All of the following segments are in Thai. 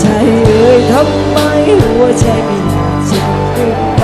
ใจเอ่ยทำไมหัวใจไม่อยากจะขึ้น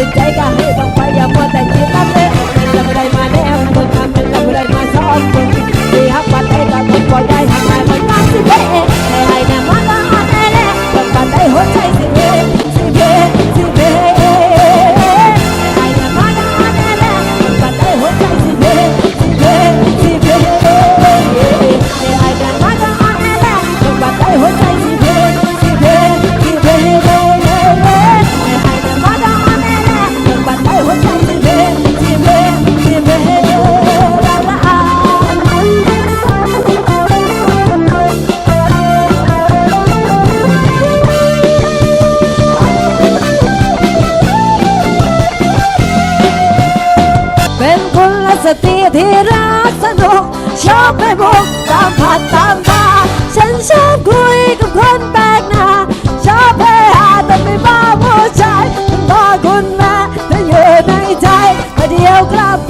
ติ สตีที่รักสนุก ชอบไปบุกตามผัดตามตาฉันชอบคุยกับคนแปลกหน้า ชอบเพหาแต่ไม่บ้าผู้ชายคุณพ่อคุณแม่เธออยู่ในใจมาเดียวกลับ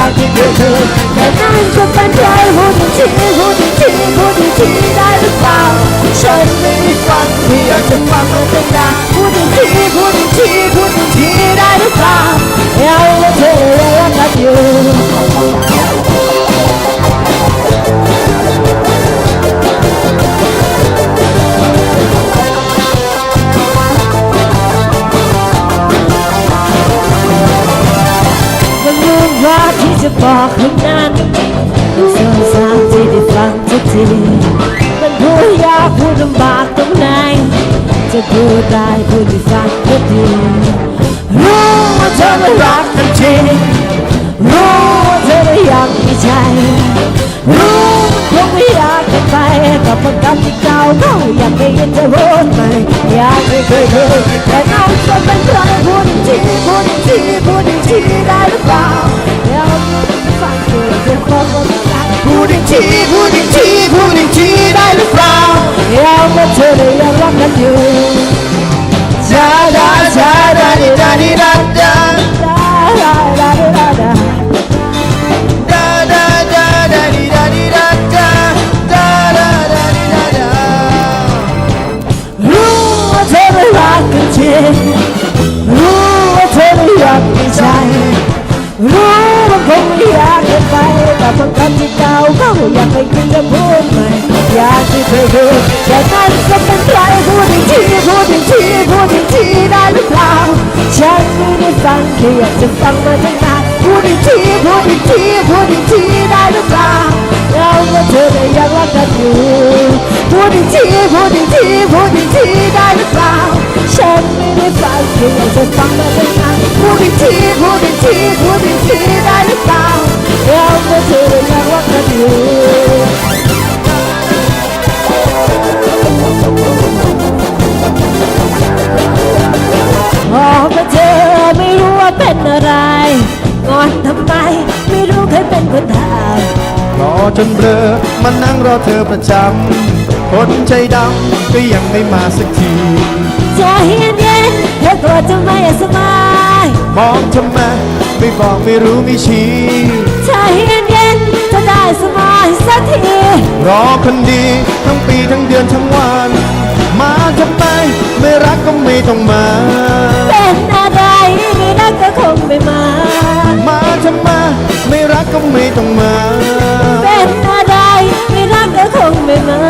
อยากที่เธอแต่นั่นก็เป็นไรหูดีทีหูดีทีหูดีทีได้หรือเปล่าฉันไม่ได้ฟังที่อยากจะฟังมันตั้งนานพูดีทีหูดีทีหูดีที จะบอกให้นั้นสงสารที่ได้ฟังทุกทีมันพูดยากพูดลำบากตรงไหน จะพูดได้พูดให้ฟังก็ดีรู้ว่าเธอไม่รักกันจริงรู้ว่าเธอไม่อยากมีใจรู้คงไม่อยากจะไปกับคนกำที่ เก่าเขาอยากได้ยินเธอพูดใหม่อยากไม่เคยเคยแต่น้องจะเป็นใครพูดอีกทีพูดอีกทีพู ว่าคงไม่อยากจะไปแต่บางคำที่เก่าเขาอยากให้กินจะพูดใหม่อยากที่เคยพูดแต่นั้นก็เป็นใครพูดอีกทีพูดอีกทีพูดอีกทีได้หรือเปล่าฉันไม่ได้ฟังแค่อยากจะฟังมาตั้งนานพูดอีกทีพูดอีกทีพูดอีกทีได้หรือเปล่าเราว่าเธอได้ยังรักกันอยู่พูดอีกทีพูดอีกทีพูดอีกทีได้หรือเปล่า ฉันไม่ได้ฟังแค่อยากจะฟังมาตั้งนานพูดอีกทีพูดอีกทีพูดอีกทีได้หรือเปล่าเราว่าเธอได้ยังรักกันอยู่พอมาเจอไม่รู้ว่าเป็นอะไรงอนทำไมไม่รู้ใครเป็นคนทรอจนเบลอมานั่งรอเธอประจำคนใจดำก็ยังไม่มาสักที ใจเย็นเย็นๆเธอกลัวจะไม่สบายมองทำไมไม่บอกไม่รู้ไม่ชี้ใจเย็นเย็นๆจะได้สบายสักทีรอคนดีทั้งปีทั้งเดือนทั้งวัน มาทำไมไม่รักก็ไม่ต้องมา เป็นอะไรไม่รักก็คงไม่มา มาทำไมไม่รักก็ไม่ต้องมา เป็นอะไรไม่รักก็คงไม่มา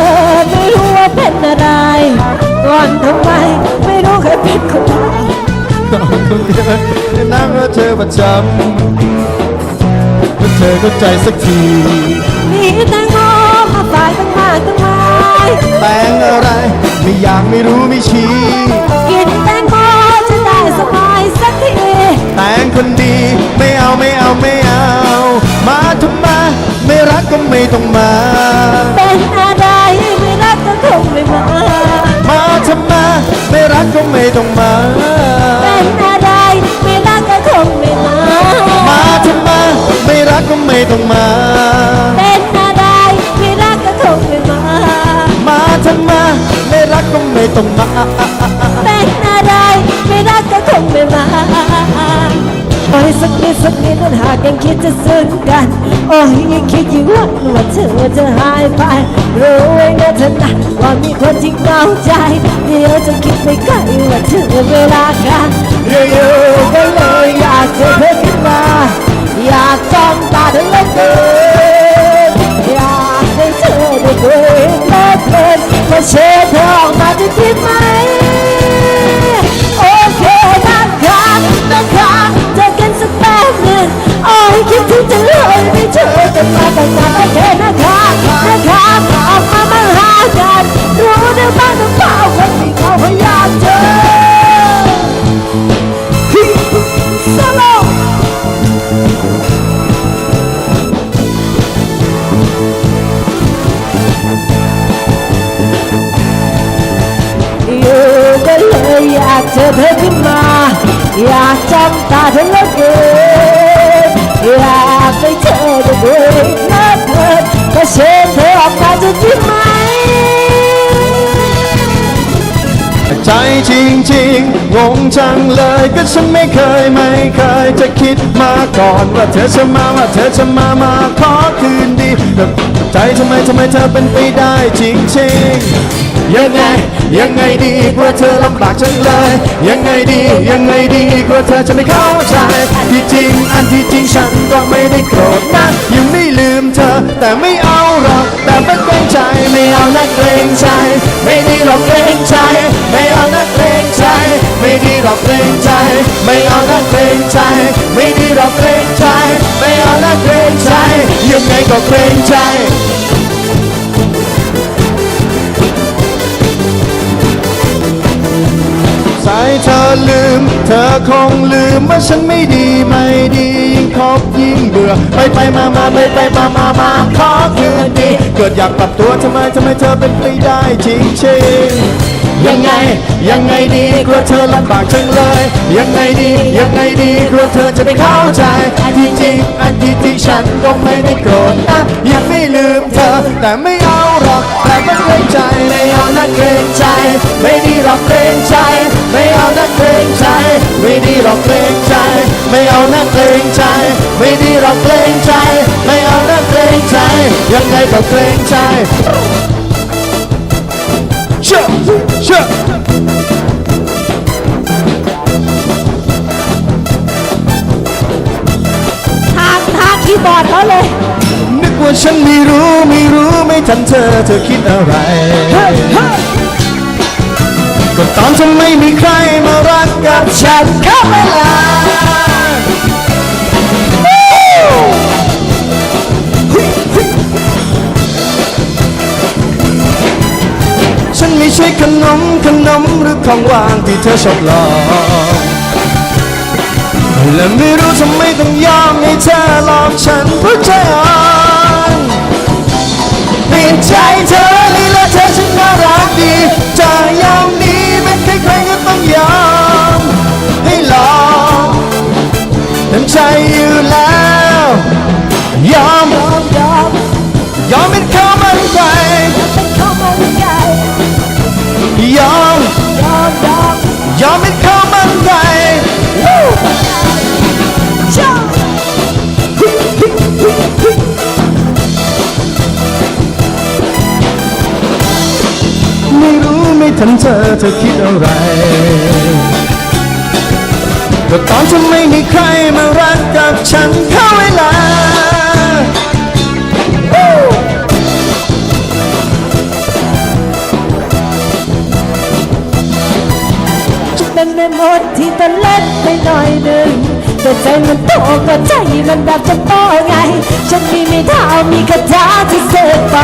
ธอไม่รู้ว่าเป็นอะไรก่อนทำไมไม่รู้เคยเป็นคนตายตอนนั่งรถเธอประจำเมื่เธอก็ใจสักทีมีแต่งโมมาฝ่ายตั้งมาตั้งมายแต่งอะไรไม่อยากไม่รู้ไม่ชี้กินแต่งโอจะได้สบายสักทีแต่งคนดีไม่เอาไม่เอาไม่เอา มาทำไมไม่รักก็ไม่ต้องมาเป็น ทำไมไม่รักก็ไม่ต้องมา เป็นอะไรไม่รักก็คงไม่มา มาทำไมไม่รักก็ไม่ต้องมา เป็นอะไรไม่รักก็คงไม่มา มาทำไมไม่รักก็ไม่ต้องมา เป็นอะไรไม่รักก็คงไม่มา โอ้ยสักนิดสักนิดนั้นหากยังคิดจะซึ้งกัน โอ้ยยังคิดอยู่ว่าว่าเธอจะหายไป รู้ไว้นะเธอนะว่ามีคนที่เหงาใจ เดี๋ยวจะคิดไปไกลว่าเธอเวลากันเยอะๆก็เลยอยากเจอเธอขึ้นมา อยากจ้องตาเธอเลือเกินอยากให้เธอได้คุยเลิกเพลินมาเชิ พยายามเจอสโลอยู่ก็เลยอยากเจอเธอขึ้นมา อยากจำตาเธอเหลือเกิน อออกมาจะที่ไหม ใจจริงๆงงจังเลยก็ฉันไม่เคยไม่เคยจะคิดมาก่อนว่าเธอจะมาว่าเธอจะมามาขอคืนดี ใจทำไมทำไมเธอเป็นไปได้จริงๆยังไงยังไงดีกลัวเธอลำบากจังเลย ยังไงดียังไงดีกลัวเธอจะไม่เข้าใจที่จริงอันที่จริงฉันก็ไม่ได้โกรธนะยังไม่ลืมเธอ แต่ไม่เอาหรอกแต่เป็นเกรงใจไม่เอานะเกรงใจ ไม่ดีหรอกเกรงใจ ไม่เอานะเกรง ไม่ดีหรอกเกรงใจ ไม่เอานะเกรงใจ ไม่ดีหรอกเกรงใจ ไม่เอานะเกรงใจ ยังไงก็เกรงใจสายเธอลืม เธอคงลืมว่าฉันไม่ดีไม่ดียิ่งคบยิ่งเบื่อ ไปไปมามาไปไปมามามาขอคืนดี เกิดอยากปรับตัวทำไมทำไมเธอเป็นไปได้จริงจริง ยังไง ยังไงดีกลัวเธอลำบากจังเลย ยังไงดี ยังไงดีกลัวเธอจะไม่เข้าใจที่จริง อันที่จริงฉันก็ไม่ได้โกรธนะ ยังไม่ลืมเธอ แต่ไม่เอาหรอก แต่มันเกรงใจ ไม่เอานะเกรงใจ ไม่ดีหรอกเกรงใจ ไม่เอานะเกรงใจ ไม่ดีหรอกเกรงใจ ไม่เอานะเกรงใจ ไม่ดีหรอกเกรงใจ ไม่เอานะเกรงใจ ยังไงก็เกรงใจ ชื่อเชื่อทางทางคีย์บอร์ดเขาเลย นึกว่าฉันไม่รู้ไม่รู้ไม่ทันเธอเธอคิดอะไร เฮ้ยเฮ้ยก็ตอนจะไม่มีใครมารักกับฉันเข้าเวลา ฉันไม่ใช่ขนมขนมหรือของหวานที่เธอชอบลองและไม่รู้ทำไมต้องยอมให้เธอหลอกฉันเพราะใจอ่อนเปลี่ยนใจเธอนี่และเธอฉันน่ารักดีจะยอมนี้เป็นใครๆก็ต้องยอมให้ลองเต็มใจอยู่แล้ว ยอมยอมยอมยอมเป็นข้าว ยอมเป็นข้าวมันไก่ชอบไม่รู้ไม่ทันเธอเธอคิดอะไรก็ตอนจะไม่มีใครมารักกับฉันเข้าเวลาเป็นแม่ม ที่ตัวเล็กไปหน่อยหนึ่งแต่ใจมันโตก็ใจมันแบบจะโตไง ฉันมีไม่เท่ามีคาถาที่เสกไป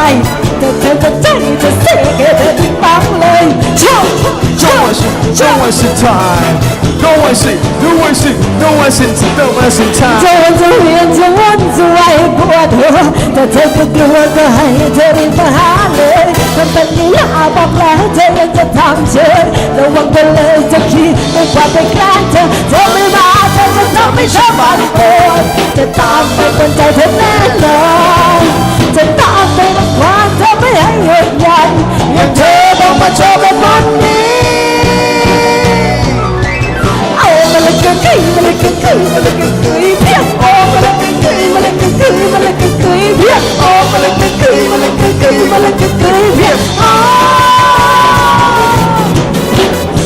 แต่เธอก็ใจจะเสกให้เธอที่ปังเลยชอบชอวนจะเวียนจะวนจะไหวปวดหัวแต่เธอก็กลัวก็ให้เธอรีบมาหาเลยมันเป็นลีลาบอกแล้วเธอยังจะทำเฉยระวังกันเลยจะคิดไม่กว่าไปแกล้งเธอเธอไม่มาเธอจะต้องไม่ชอบมันโอนจะตามไปบนใจเธอแน่นอนจะตามไปรักความเธอไม่ให้หยุดยันอย่างเธอต้องมาโชว์กั อ้มาเลยกึ่งกึ่งมาเลยกึ่งกึ่งมาเลยกึ่งกึ่งเพียงโอ้มาเลยกึ่งกึ่งมาเลยกึ่งกึ่งมาเลยกึ่งกึ่งเพียงโอ้มาเลยกึ่งกึ่งมาเลยกึ่งกึ่งมาเลยกึ่งกึ่งเพียงโอ้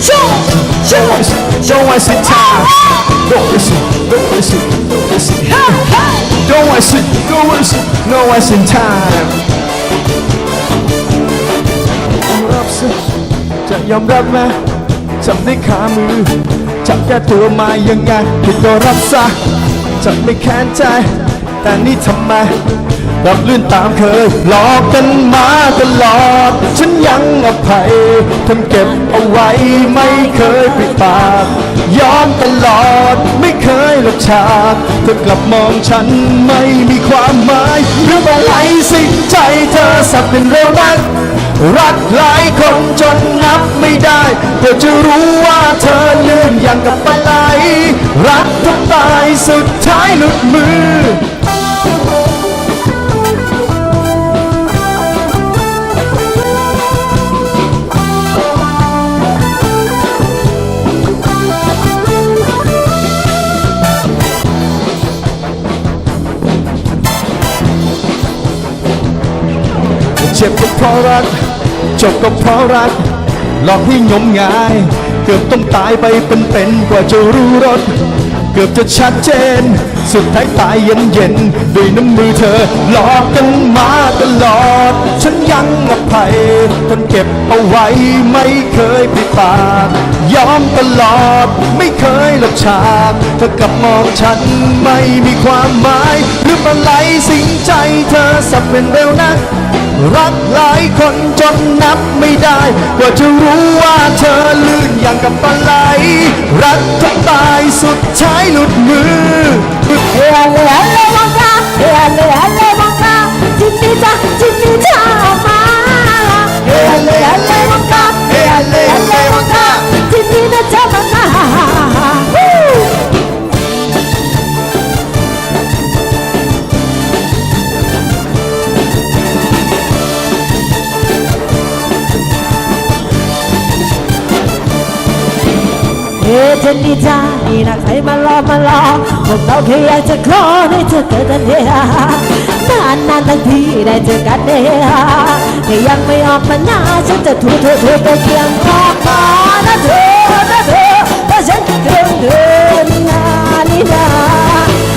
ชูชู Don't waste it, don't waste your time. Don't waste it, don't waste it, don't waste it. เฮ้เฮ้ Don't waste it, don't waste it, no wasting time. รับสิจะยอมรับไหมจับได้ขามือ จับแก้ตัวมายังไงผิดก็รับซะจะไม่แค้นใจ แต่นี่ทำไมรับลื่นตามเคยหลอกกันมาตลอด ฉันยังอภัยทำเก็บเอาไว้ไม่เคยปิดปากยอมตลอดไม่เคยหลบฉากเธอกลับมองฉันไม่มีความหมายหรืออะไรสิใจเธอสับเป็นเร็วนัก รักหลายคนจนนับไม่ได้เพื่อจะรู้ว่าเธอลื่นอย่างกับปลาไหลรักแทบตายสุดท้ายหลุดมือ เพราะรัก จบก็เพราะรัก หลอกให้งมงาย เกือบต้องตายไปเป็นๆกว่าจะรู้รสเกือบจะชัดเจน สุดท้ายตายเย็นเย็นๆด้วยน้ำมือเธอ หลอกกันมาตลอด ฉันยังอภัยทนเก็บเอาไว้ไม่เคยปิดปากยอมตลอดไม่เคยหลบฉากเธอกลับมองฉันไม่มีความหมาย หรือมันไหลสิ่งใจเธอสับเป็นเร็วนัก รักหลายคนจนนับไม่ได้กว่าจะรู้ว่าเธอลื่นอย่างกับปลาไหล รักจนตายสุดท้ายหลุดมือเฮ้เลยฮัลโหลวังกาเฮ้เลยฮัลโหลวังกาจินนี่จ้าจินนี่จ้าม เฮ้เจนนี่จ้านี่นะใครมารอมารอพวกเราแค่อยากจะขอให้เธอเกิดกันเดียนานนานทั้งทีได้เจอกันเดียแต่ยังไม่ออกมาหน้าฉันจะถูเธอเธอไปเคียงออกมานะเธอนะเธอเพราะฉันคิดถึงเธอนี่นานี่นา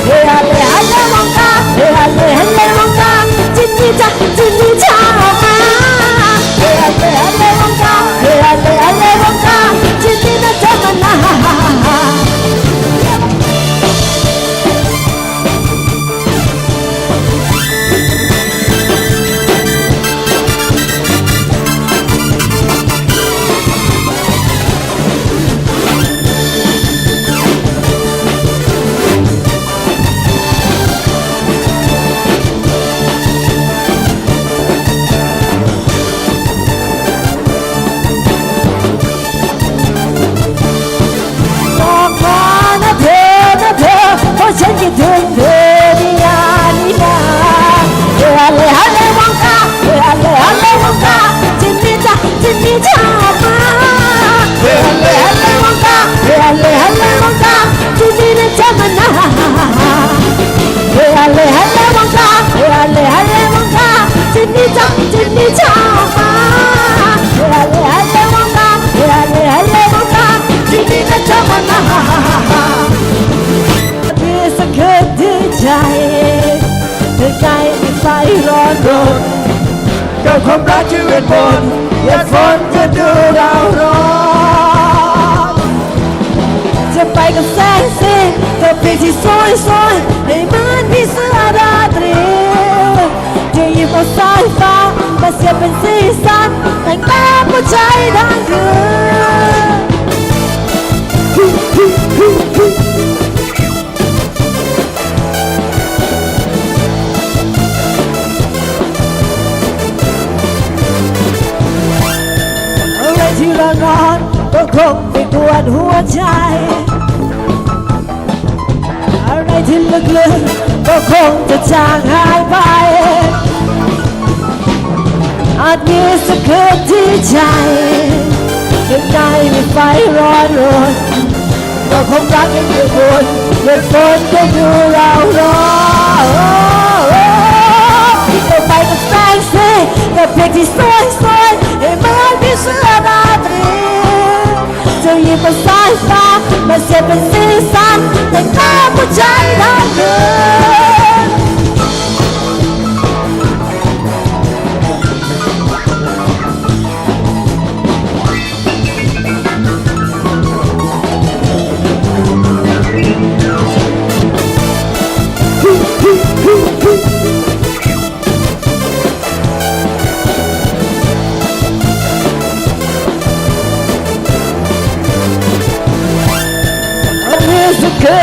เฮ้ฮัลโหลฮัลโหลมองตาเฮ้ฮัลโหลฮัลโหลมองตาจินนี่จ้าจินนี่จ้า เธอใจไม่ไฟร้อนรนกับความรักที่เวทมนอย่าฝนจะดูเราร้อนจะไปกับแสงสีกับเพลงที่สวยสวยให้มือนพี่เสื้อราตรีจะหยิบเอาสายฟ้ามาเสียเป็นสีสันแต่งตาผู้ชายทั้งคืน ที่เรานอนก็คงไปกวนหัวใจ อะไรที่ลึกๆก็คงจะจางหายไป อาจมีสักคืนที่ใจข้างในมีไฟร้อนรนก็คงรักยังอยู่บนเมื่อฝนก็อยู่เราร้อนก็ไปกับแสงสีกับเพลงที่สวยสวย เสื้อราตรีจะหยิบเป็นสายฟ้ามาเสียเป็นสีสันแต่งตาผู้ใจทั้งคืนมัน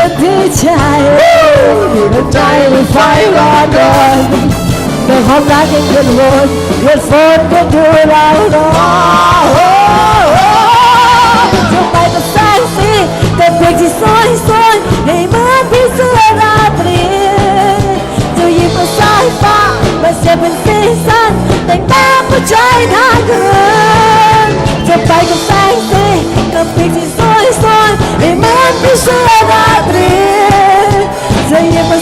นที่ใจที่ใจมีไฟร้อนรนแต่ความรักยังเกินวนเกินฝนก็ดูเรารอนจะไปกับแสงสีแต่เพลงที่สวยสวยๆให้เหมือนพี่เสื้อราตรีจะยิบเอาสายฟ้ามาเสียบเป็นสีสันแต่งตาผู้ชายทั้งคืนจะไปกับแสงสีกับเพลงที่สวยสวยๆให้เหมือน พี่เสื้อราตรีจะหยิบเ